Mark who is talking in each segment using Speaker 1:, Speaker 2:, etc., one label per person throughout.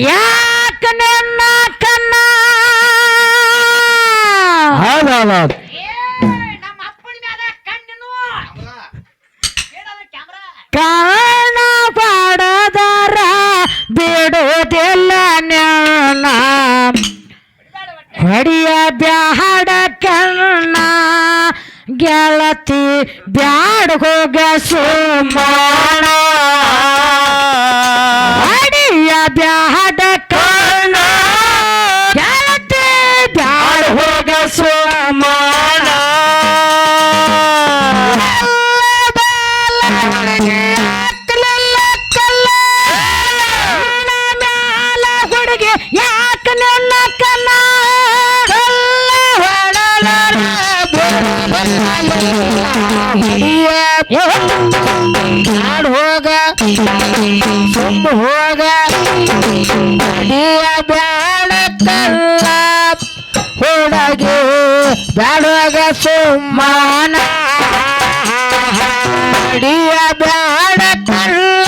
Speaker 1: ಯಾಕ ನನ್ನ ಕನ್ನ ಬ್ಯಾಡ ಕಣ್ಣ ಗೆಳತಿ ಬ್ಯಾಡ ಹೋಗ ಸುಮಾನ ಹುಡುಗಿ ಯಾಕ ನನ್ನ ಕನ್ನ ಹಾಡು ಹೋಗ ಸುಮ್ಮ ಹೋಗ ಬ್ಯಾಡ ಕಲ್ಲ ಹುಡುಗಿ ಬ್ಯಾಡೋಗ ಸುಮ್ಮನ ಅಡಿಯ ಬ್ಯಾಡ ಕಲ್ಲ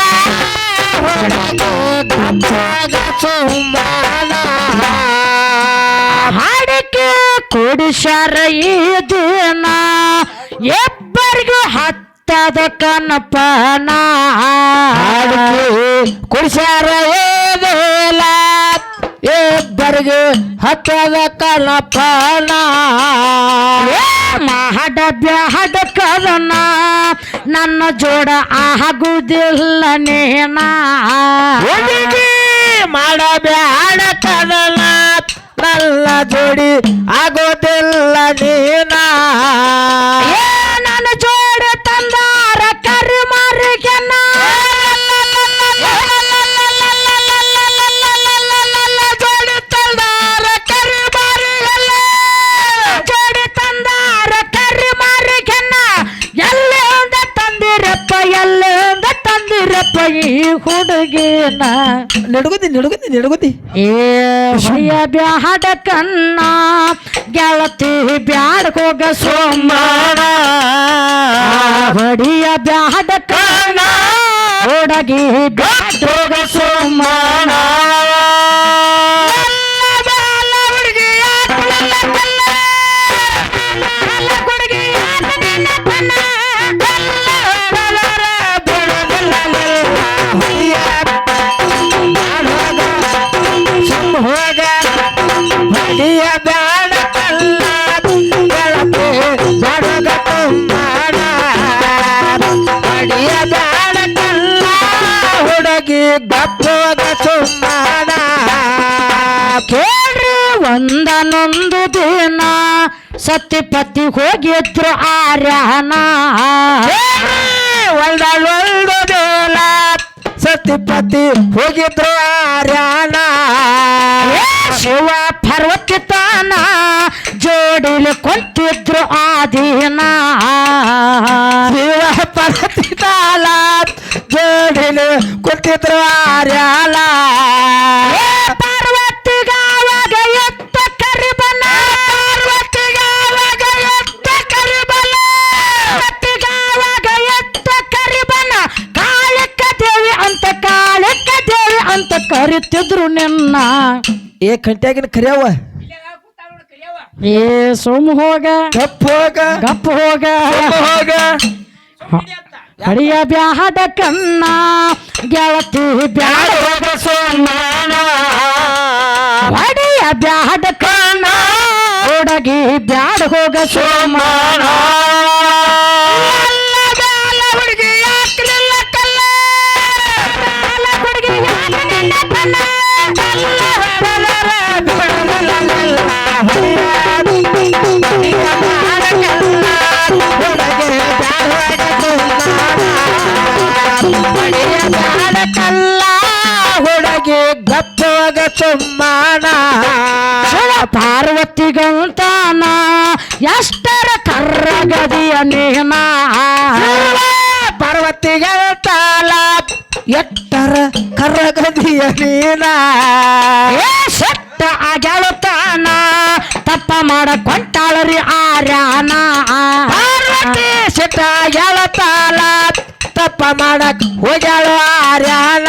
Speaker 1: ಹುಡುಗಿ ಗಪ್ಪಾಗ ಸುಮ್ಮನ ಹಾಡಿಕೆ ಕುಡಿಸ್ಯಾರ ಈ ದಿನ. ಇಬ್ಬರಿಗೂ ಕನಪನ ಹಾಡಿಕೆ ಕುಡಿಸ್ಯಾರ ಏದಿಲ್ಲ ಇಬ್ಬರಿಗೆ ಹತ್ತದ ಕನಪನ ಮಹಡ ಬ್ಯಾಡ ಕದನ ನನ್ನ ಜೋಡ ಆಗುದಿಲ್ಲ ನೇನ. ಮಾಡಬ್ಯಾಡ ಕದನ ನನ್ನ ಜೋಡಿ ಆಗೋದಿಲ್ಲ ನೀನ. ಈ ಹುಡುಗಿನ.
Speaker 2: ನಡುಗುದಿ ನಡುಗುದಿ ನಡುಗುದಿ
Speaker 1: ಏ ಹೊಯ್ಯ ಬ್ಯಾಡ ಕಣ್ಣ ಗೆಳತಿ ಬ್ಯಾಡ ಹೋಗ ಸೋಮಾರ ಹೊಡಿಯ ಬ್ಯಾಡ ಕಣ್ಣ ಹುಡುಗಿ ಬ್ಯಾಡ ಹೋಗ ಸೋಮಾನ ಹೋಗಿದ್ರು ಆರ್ಯಾನ ಒಂದೊಂದು ದಿನ ಸತ್ಯಪತಿ ಹೋಗಿದ್ರು ಆರ್ಯಾನ ಶಿವ ಪಾರ್ವತಿ ತಾನ ಜೋಡಿಲಿ ಕುಂತಿದ್ರು ಆ ದಿನ ಶಿವ ಪಾರ್ವತಿ ತಾಲ ಜೋಡಿಲಿ ಕುಂತಿದ್ರು ಆರ್ಯಾಲ ಅಂತ ಕರಿತಿದ್ರು ನಿನ್ನ.
Speaker 2: ಏ ಕಂಟ್ಯಾಗಿನ ಕರಿಯವ?
Speaker 3: ಇಲ್ಲೇ ಕೂತಾಳ ನೋಡು ಕರಿಯವ್ವ
Speaker 1: ಏ ಸುಮ್ ಹೋಗ.
Speaker 2: ಗಪ್ಪ ಹೋಗ.
Speaker 1: ಗಪ್ಪ ಹೋಗ.
Speaker 2: ಹೋಗ.
Speaker 3: ಸುಮ್ಮನೆ ಅಂತ
Speaker 1: ಹಡಿಯ ಬ್ಯಾಡ ಕಣ್ಣ ಗೆಳತಿ ಬ್ಯಾಡ ಹೋಗ ಸೋಮಾನ. ಹಡಿಯ ಬ್ಯಾಡ ಕಣ್ಣ ಹುಡುಗಿ ಬ್ಯಾಡ ಹೋಗ ಸೋಮಾನ. ಸುಮ್ಮನ ಪಾರ್ವತಿಗಂತಾನ ಎಷ್ಟರ ಕರ್ರಗದಿಯ ನೀನ ಎಟ್ಟರ ಕರಗದಿಯ ನೀನ? ಸೆಟ್ಟ ಆಗ್ಯಾಳುತ್ತಾನ ತಪ್ಪ ಮಾಡ ಕೊಂಟಾಳರಿ ಆರ್ಯಾನ. ಸೆಟ್ಟ ಆಗ್ಯಾಳತಾಲ ತಪ್ಪ ಮಾಡಕ್ ಹೋಗ್ಯಾಳು ಆರ್ಯಾನ.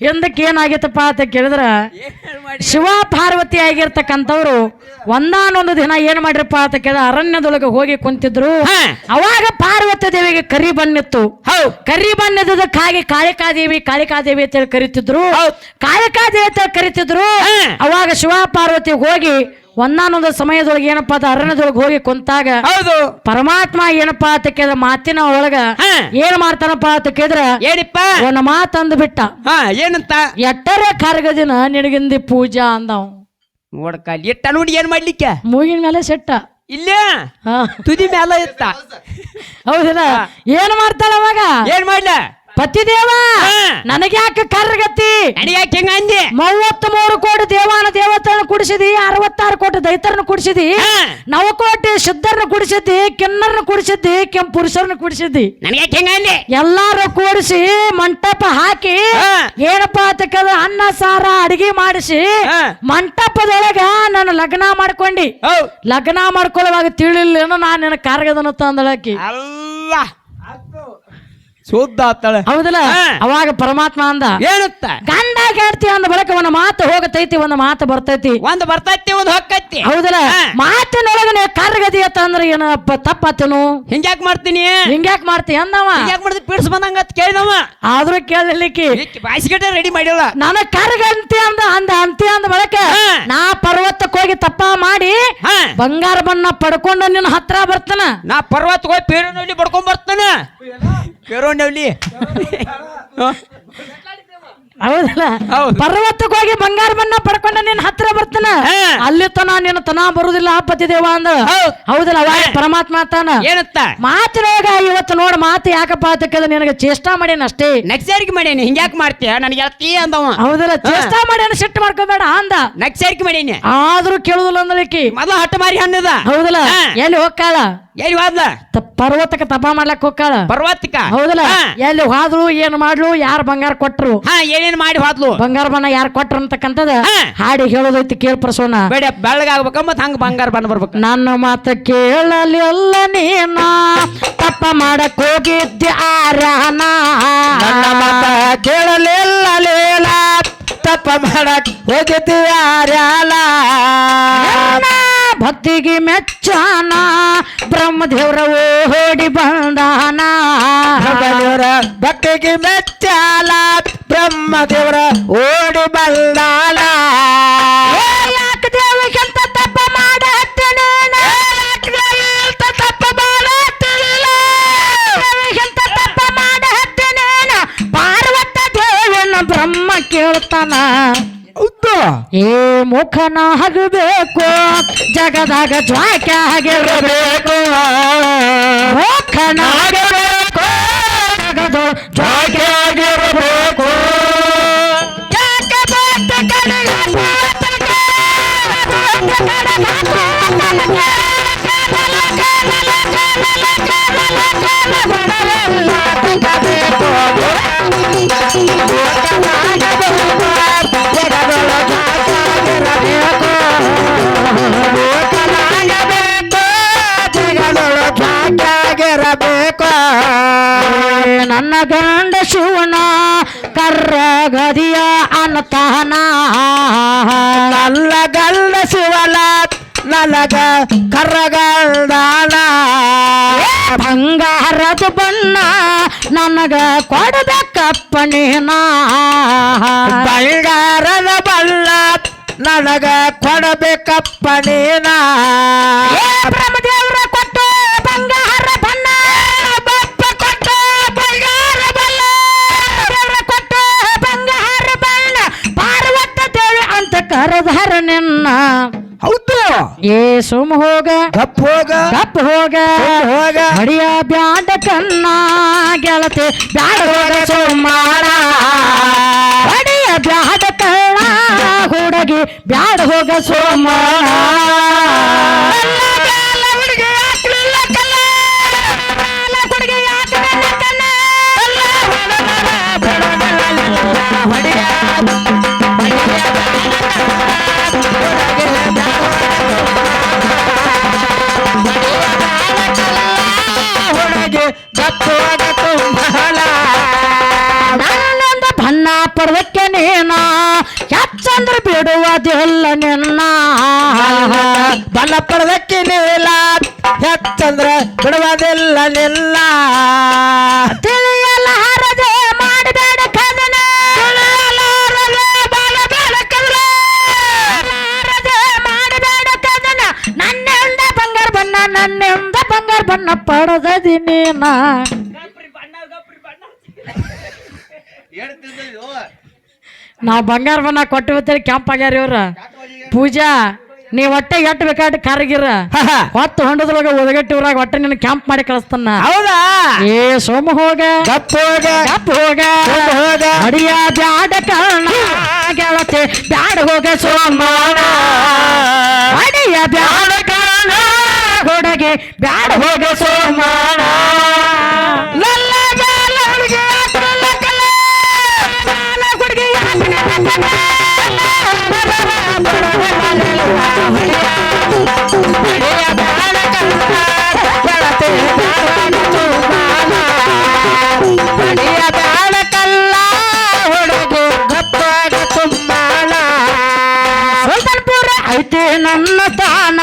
Speaker 1: ಎಂದಕ್ಕೆ ಏನಾಗಿತ್ತಪ್ಪ ಅಂತ ಕೇಳಿದ್ರೆ ಶಿವ ಪಾರ್ವತಿ ಆಗಿರ್ತಕ್ಕಂಥವ್ರು ಒಂದಾನೊಂದು ದಿನ ಏನ್ ಮಾಡ್ರಪ್ಪ ಅಂತ ಕೇಳಿದ ಅರಣ್ಯದೊಳಗೆ ಹೋಗಿ ಕುಂತಿದ್ರು. ಅವಾಗ ಪಾರ್ವತಿ ದೇವಿಗೆ ಕರಿ ಬಣ್ಣಿತ್ತು. ಕರಿ ಬಣ್ಣದಕ್ಕಾಗಿ ಕಾಳಿಕಾದೇವಿ ಕಾಳಿಕಾದೇವಿ ಅಂತ ಹೇಳಿ ಕರಿತಿದ್ರು. ಕಾಳಿಕಾದೇವಿ ಅಂತ ಕರಿತಿದ್ರು. ಅವಾಗ ಶಿವ ಪಾರ್ವತಿ ಹೋಗಿ ಒಂದಾನೊಂದು ಸಮಯದೊಳಗೆ ಏನಪ್ಪಾ ಅದ ಅರಣ್ಯದೊಳಗೆ ಹೋಗಿ ಕುಂತಾಗ
Speaker 2: ಹೌದು.
Speaker 1: ಪರಮಾತ್ಮ ಏನಪ್ಪಾ ಅಂತ ಕೇಳಿದ್ರೆ ಮಾತಿನ ಒಳಗ. ಏನ್ ಮಾಡ್ತಾನಪ್ಪ ಅಂತ ಕೇಳಿದ್ರೆ
Speaker 2: ಏನಿಪ್ಪ?
Speaker 1: ಒಂದು ಮಾತಂದು ಬಿಟ್ಟ
Speaker 2: ಏನಂತ?
Speaker 1: ಎಟ್ಟರೆ ಕರ್ಗದಿನ ನಿನಗಿಂದಿ ಪೂಜಾ ಅಂದವ್.
Speaker 2: ನೋಡಕ್ಕ ಇಟ್ಟ ನೋಡಿ ಏನ್ ಮಾಡ್ಲಿಕ್ಕೆ?
Speaker 1: ಮೂಗಿನ ಮೇಲೆ ಸೆಟ್ಟ.
Speaker 2: ಇಲ್ಲ. ತುದಿ ಮೇಲೆ ಇತ್ತ
Speaker 1: ಹೌದಿಲ್ಲ? ಏನ್ ಮಾಡ್ತಾಳ ಅವಾಗ?
Speaker 2: ಏನ್ ಮಾಡ್ಲ?
Speaker 1: ಪತಿದೇವ
Speaker 2: ನನಗೆ
Speaker 1: ನನಗ್ಯಾಕ ಕರ್ಗತಿ
Speaker 2: ನಡಿಯಾಕ ಹೆಂಗ ಅಂದಿ?
Speaker 1: ಮೂವತ್ತ್ ಮೂರು ಕೋಟಿ ದೇವಾನ ದೇವತರನ್ನು ಕುಡಿಸಿದಿ ಅರವತ್ತಾರು ಕೋಟಿ ದೈತರನ್ನ ಕುಡಿಸಿದಿ
Speaker 2: ನವ
Speaker 1: ನವಕೋಟಿ ಶುದ್ಧರನ್ನು ಕುಡಿಸಿದ್ದಿ ಕಿನ್ನರ್ನ ಕುಡಿಸಿದ್ದಿ ಕೆಂಪು ಪುರುಷರನ್ನ ಕುಡಿಸಿದ್ದಿ
Speaker 2: ನನಗೆ ಹೆಂಗ ಅಂದಿ?
Speaker 1: ಎಲ್ಲಾರು ಕೂಡಿಸಿ ಮಂಟಪ ಹಾಕಿ. ಏನಪ್ಪ ಅಂತ ಕೇಳಿದ್ರೆ ಅನ್ನ ಸಾರ ಅಡಿಗೆ ಮಾಡಿಸಿ. ಮಂಟಪದೊಳಗ ನಾನು ಲಗ್ನ ಮಾಡ್ಕೊಂಡಿ. ಲಗ್ನ ಮಾಡ್ಕೊಳ್ಳುವಾಗ ತಿಳಿಲ್ಲ ನಾನು ನಿನ್ನ ಕಾರ್ಗದನ ತಂದಳಕಿ
Speaker 2: ಅಲ್ಲ. ಶುದ್ಧ
Speaker 1: ಹೌದಲ್ಲ? ಅವಾಗ ಪರಮಾತ್ಮ ಅಂದ
Speaker 2: ಹೇಳುತ್ತ?
Speaker 1: ಗಂಡ ಕೇಳ್ತಿ ಅಂದ ಬಳಿಕ ಒಂದು ಮಾತು ಹೋಗತೈತಿ ಒಂದು ಮಾತು ಬರ್ತೈತಿ.
Speaker 2: ಒಂದು ಬರ್ತೈತಿ ಒಂದ್ ಹೊಕ್ಕೈತಿ
Speaker 1: ಹೌದಲ್ಲ? ಕಾರ್ಗದಿ ಅಂದ್ರೆ ಏನಪ್ಪ ತಪ್ಪಾತನು
Speaker 2: ಹಿಂಗ್ಯಾಕ್ ಮಾಡ್ತೀನಿ?
Speaker 1: ಹಿಂಗ್ಯಾಕ್ ಮಾಡ್ತಿ ಅಂದವ?
Speaker 2: ಹಿಂಗ್ಯಾಕ್ ಮಾಡಿದ್ ಪೀಡ್ಸ್ ಬಂದಂಗ ಅಂತ ಕೇಳಿದವ?
Speaker 1: ಆದ್ರೂ ಕೇಳಲಿಕ್ಕೆ.
Speaker 2: ಬಾಯಿಸಿಗಟ್ಟೆ ರೆಡಿ ಮಾಡಿಲ್ಲ.
Speaker 1: ನಾನು ಕರ್ಗಂತಿ ಅಂದ ಅಂದ ಅಂತಿ ಅಂದ ಬಳಕ. ನಾ ಪರ್ವತಕ್ಕೆ ಹೋಗಿ ತಪ್ಪ ಮಾಡಿ
Speaker 2: ಹಾ.
Speaker 1: ಬಂಗಾರ ಬಣ್ಣ ಪಡ್ಕೊಂಡು ನಿನ್ನ ಹತ್ರ ಬರ್ತಾನ.
Speaker 2: ನಾ ಪರ್ವತಕ್ಕೆ ಹೋಗಿ ಪೇರೋನವ್ಲಿ ಪಡ್ಕೊಂಡ್ ಬರ್ತಾನ. ಪೇರೋನವ್ಲಿ
Speaker 1: ಹೌದಲ್ಲ?
Speaker 2: ಹೌದು.
Speaker 1: ಪರ್ವತಕ್ಕೆ ಹೋಗಿ ಬಂಗಾರ ಬಣ್ಣ ಪಡ್ಕೊಂಡ ನಿನ್ನ ಹತ್ರ ಬರ್ತಾನ.
Speaker 2: ಹಾ.
Speaker 1: ಅಲ್ಲಿ ತನ ನಿನ್ನ ತನ ಬರುದಿಲ್ಲ ಪತಿ ದೇವ ಅಂದ.
Speaker 2: ಹೌದ್.
Speaker 1: ಹೌದಲ್ಲ ಅವಾಗ ಪರಮಾತ್ಮ ತಾನ
Speaker 2: ಏನತ್ತ
Speaker 1: ಮಾತಿನೊಳಗ ಇವತ್ತು ನೋಡ ಮಾತು ಯಾಕಪ್ಪ ಅಂತ ಕೇಳಿದ್ರೆ ನಿನಗೆ ಚೇಷ್ಟಾ ಮಾಡೇನ ಅಷ್ಟೇ.
Speaker 2: ನಕ್ಸಾರಿಕೆ ಮಾಡೇನಿ ಹಿಂಗ್ಯಾಕ್ ಮಾಡ್ತೀಯ? ನನಗೆ ಅತ್ತಿ ಅಂದವ.
Speaker 1: ಹೌದಲ್ಲ ಚೇಷ್ಟಾ ಮಾಡೇನ ಸಿಟ್ಟು ಮಾಡ್ಕೋಬೇಡ ಅಂದ.
Speaker 2: ನಕ್ಸಾರಿಕೆ ಮಾಡೇನಿ.
Speaker 1: ಆದ್ರೂ ಕೇಳುದಿಲ್ಲ ಅಂದ್ರೆ
Speaker 2: ಮೊದಲ ಹಠ ಮಾರಿ ಹಣ್ಣದ.
Speaker 1: ಹೌದಲ್ಲ ಎಲ್ಲಿ ಹೋಗ್ಕಾಳ?
Speaker 2: ಎಲ್ಲಿ ಹೋದ್ಲ?
Speaker 1: ತ- ಪರ್ವತಕ್ಕೆ ತಪ ಮಾಡ್ಲಕ್ ಹೋಗ್ಕಾಳ?
Speaker 2: ಪರ್ವತಿಕ
Speaker 1: ಹೌದಲ್ಲ?
Speaker 2: ಹಾ.
Speaker 1: ಎಲ್ಲಿ ಹೋದ್ಲು ಏನ್ ಮಾಡ್ಲು ಯಾರು ಬಂಗಾರ ಕೊಟ್ರು?
Speaker 2: ಹಾ ಏನೇನ್ ಮಾಡಿ ಹೋದ್ಲು?
Speaker 1: ಬಂಗಾರ ಬಣ್ಣ ಯಾರು ಕೊಟ್ರು ಅಂತಕ್ಕಂಥದ
Speaker 2: ಹಾ.
Speaker 1: ಹಾಡಿ ಹೇಳೋದೈತಿ ಕೇಳ್ ಪ್ರಸೋನ.
Speaker 2: ಬೇಡ ಬೆಳಗಾಗ್ಬೇಕ ಮತ್ ಹಂಗ ಬಂಗಾರ ಬಣ್ಣ ಬರ್ಬೇಕು.
Speaker 1: ನನ್ನ ಮಾತ ಕೇಳಲಿಲ್ಲ ನೀನ ತಪ್ಪ ಮಾಡಕ್ ಹೋಗಿದ್ದೆ ಆರಾನ
Speaker 2: ನನ್ನ ಮಾತ ಕೇಳಲಿಲ್ಲ ಲೇಲ ತಪ್ಪ ಮಾಡಕ್ ಹೋಗಿದ್ದೆ
Speaker 1: ನನ್ನ ಭಕ್ತಿಗೆ ಮೆಚ್ಚಾನ ಬ್ರಹ್ಮದೇವ್ರ ಓಡಿ ಬಂದಾನ.
Speaker 2: ಬ್ರಹ್ಮದೇವರ ಭಕ್ತಿಗೆ ಮೆಚ್ಚಾಲ ಬ್ರಹ್ಮದೇವರ ಓಡಿ
Speaker 1: ಬಂದಾನ. ಯಾಕ್ ದೇವಿಗಂತ ತಪ್ಪ ಮಾಡತ್ತೇನೆ ತಪ್ಪ ಮಾಡತ್ತಿಲ್ಲ ದೇವಿಗಂತ ತಪ್ಪ ಮಾಡತ್ತೇನೆ ಪಾರ್ವತ ದೇವನ ಬ್ರಹ್ಮ ಕೇಳ್ತಾನ.
Speaker 2: ಹೌದು
Speaker 1: ಏ ಮುಖನ ಹಗಬೇಕು ಜಗದಾಗ ಜ್ವಾಕ್ಯ ಆಗಿರಬೇಕು ಗಂಡ ಶಿವನ ಕರ್ರ ಗದಿಯ ಅನ್ನತಾನ
Speaker 2: ನಲ್ಲ ಗಲ್ಲ ಶಿವಲ ನಲಗ ಕರ್ರಗಲ್ದಾನ
Speaker 1: ಬಂಗಾರದ ಬಣ್ಣ ನನಗ ಕೊಡಬೇಕಪ್ಪ ನೀನ
Speaker 2: ಬಂಗಾರದ ಬಲ್ಲ ನನಗ ಕೊಡಬೇಕಪ್ಪ ನೀನ
Speaker 1: ಕರೆದಾರ ನಿನ್ನ
Speaker 2: ಹೌದು
Speaker 1: ಏ ಸುಮ್ ಹೋಗ.
Speaker 2: ಗಪ್ ಹೋಗ
Speaker 1: ತಪ್ಪ ಹೋಗ.
Speaker 2: ಹೋಗ
Speaker 1: ಹಡಿಯ ಬ್ಯಾಡ ಕನ್ನ ಗೆಳತಿ ಬ್ಯಾಡ ಹೋಗ ಸೋಮಾರ ಹಡಿಯ ಬ್ಯಾಡ ಕಣ್ಣ ಹುಡುಗಿ ಬ್ಯಾಡ ಹೋಗ ಸೋಮಾರ ನೀನ? ಹೆಚ್ಚಂದ್ರ ಬಿಡುವುದಿಲ್ಲ ನಿನ್ನ.
Speaker 4: ಬಲ ಪಡೆದಕ್ಕೆ ನೀಲ ಹೆಚ್ಚಂದ್ರ ಬಿಡುವುದಿಲ್ಲ ನಿನ್ನ.
Speaker 1: ತಿಳಿಯಲ್ಲ ಹರದೆ ಮಾಡಬೇಡ ಕದನ. ಮಾಡಬೇಡ ಕದನ. ನನ್ನಿಂದ ಬಂಗಾರ ಬಣ್ಣ, ನನ್ನಿಂದ ಬಂಗಾರ ಬಣ್ಣ ಪಡೆದದಿ ನೀನ
Speaker 3: ಗಪ್ರಿ ಬಣ್ಣ ಗಪ್ರಿ ಬಣ್ಣ
Speaker 1: ನಾವು ಬಂಗಾರ ಬಣ್ಣ ಕೊಟ್ಟು ಬಿತ್ತೇಳಿ ಕೆಂಪಾಗ್ಯಾರ ಇವ್ರ. ಪೂಜಾ ನೀ ಹೊಟ್ಟೆ ಎಟ್ ಕರಗಿರು. ಕರಗಿರ ಹೊತ್ತು ಹೊಂಡದ್ರೊಳಗ ಉದಗಟ್ಟಿ ಊರಾಗ ಹೊಟ್ಟೆ ನಿನ್ನ ಕ್ಯಾಂಪ್ ಮಾಡಿ ಕಳಿಸ್ತಾನ.
Speaker 4: ಹೌದಾ?
Speaker 1: ಏ ಸೋಮ ಹೋಗ.
Speaker 4: ಗಪ್ಪ ಹೋಗ.
Speaker 1: ಗಪ್ ಹೋಗ.
Speaker 4: ಸೋಮ ಹೋಗ.
Speaker 1: ಅಡಿಯ ಬ್ಯಾಡ ಕರ್ಣ. ಗೆಳತಿ ಬ್ಯಾಡ ಹೋಗ ಸೋಮ ಅಡಿಯ ಬ್ಯಾಡ ಕರ್ಣ. ಹುಡುಗಿ ಬ್ಯಾಡ ಹೋಗ ಸೋಮಾನ ಐತಿ ನನ್ನ ತಾನ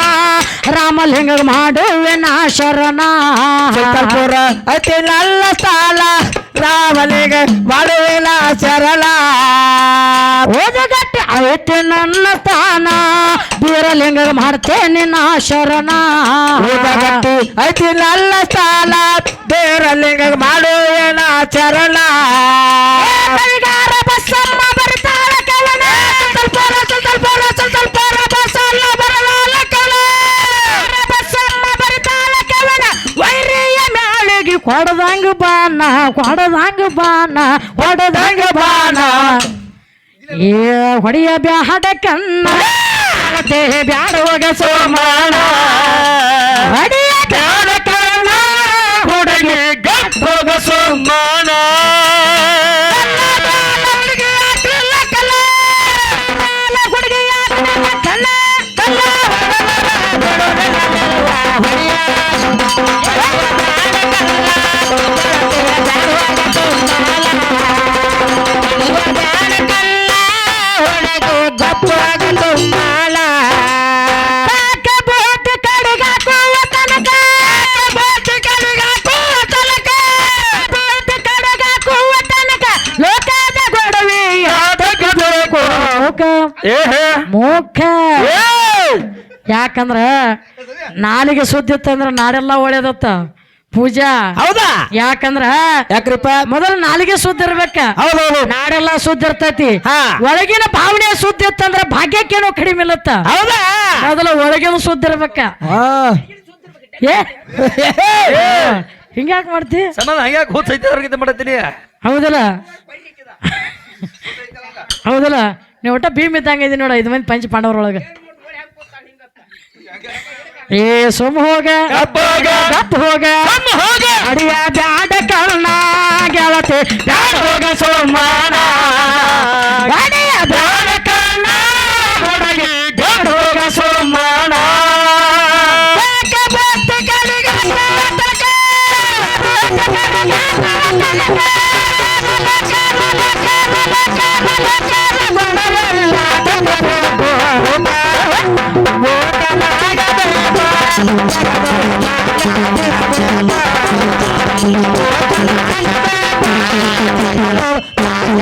Speaker 1: ರಾಮಲಿಂಗ ಮಾಡುವೆ ನಾ ಶರಣ.
Speaker 4: ಅತಿ ನನ್ನ ತಾನ ರಾಮಲಿಂಗ ಮಾಡುವೆ ನಾ ಶರಣ.
Speaker 1: ಓದಗಟ್ಟಿ ಐತೆ ನನ್ನ ತಾನ ಬೀರಲಿಂಗ ಮಾಡ್ತೇನೆ ನಾ ಶರಣ.
Speaker 4: ಊದಗಟ್ಟಿ ಐತೆ ನನ್ನ ಸ್ಥಾನ. ದೇವರಲಿಂಗ ನಾ ಚರಣ
Speaker 1: ಬಾನ ಕೊಡದಂಗ ಬಾನ ಹೊಡದಂಗ ಬಾನ ಏ ಹೊಡಿಯ ಬ್ಯಾಡ ಕಣ್ಣ ದೇಹ ಬ್ಯಾಡ ಹೋಗ ಸೋಮಾನ ಹೊಡೆಯ ಬ್ಯಾಡ ಕಣ್ಣ, ಹುಡುಗೆ ಗಪ್ ಹೋಗ ಮೋಕ್ಷ ಯಾಕಂದ್ರ ನಾಲಿಗೆ ಸುದ್ದಿ ಇತ್ತಂದ್ರ ನಾಡೆಲ್ಲ ಒಳ್ಳೇದತ್ತ. ಪೂಜಾ.
Speaker 4: ಹೌದಾ?
Speaker 1: ಯಾಕಂದ್ರ
Speaker 4: ಯಾಕ್ರಿಪ್ಪ?
Speaker 1: ಮೊದಲು ನಾಲಿಗೆ ಸುದ್ದಿ ಇರ್ಬೇಕ.
Speaker 4: ಹೌದೌದು
Speaker 1: ನಾಡೆಲ್ಲ ಸುದ್ದಿ ಇರ್ತೈತಿ. ಒಳಗಿನ ಭಾವನೆ ಸುದ್ದಿ ಇತ್ತಂದ್ರ ಭಾಗ್ಯಕ್ಕೇನೋ ಕಡಿಮೆ ಇಲ್ಲತ್ತ.
Speaker 4: ಹೌದಾ?
Speaker 1: ಮೊದಲು ಒಳಗಿನ ಸುದ್ದಿ ಇರ್ಬೇಕ. ಏ. ಹಿಂಗ್ಯಾಕ್ ಮಾಡ್ತಿ?
Speaker 2: ಸಮಾನ ಹಂಗ್ಯಾಕೆ
Speaker 1: ಹೌದಲ್ಲ? ಹೌದಲ್ಲ? ನೀವು ಒಟ್ಟ ಭೀಮ್ ಇದ್ದಂಗೆ ಇದೀನಿ ನೋಡ ಐದು ಮಂದಿ ಪಂಚ ಪಾಂಡವರೊಳಗೆ. ಏ ಸೋಮ ಹೋಗ.
Speaker 4: ಗಪ್ ಹೋಗ.
Speaker 1: ಗಪ್ ಹೋಗ.
Speaker 4: ಹೋಗ.
Speaker 1: ಅಡಿಯ ಬ್ಯಾಡ ಕರ್ಣ ಗೆಳತಿ. ಬ್ಯಾಡ ಹೋಗ ಸೋಮಾನ. ಅಡಿಯ ಬ್ಯಾಡ ಕರ್ಣ ಹುಡುಗಿ. ಬ್ಯಾಡ ಹೋಗ ಸೋಮಾನ. ಬೇಕ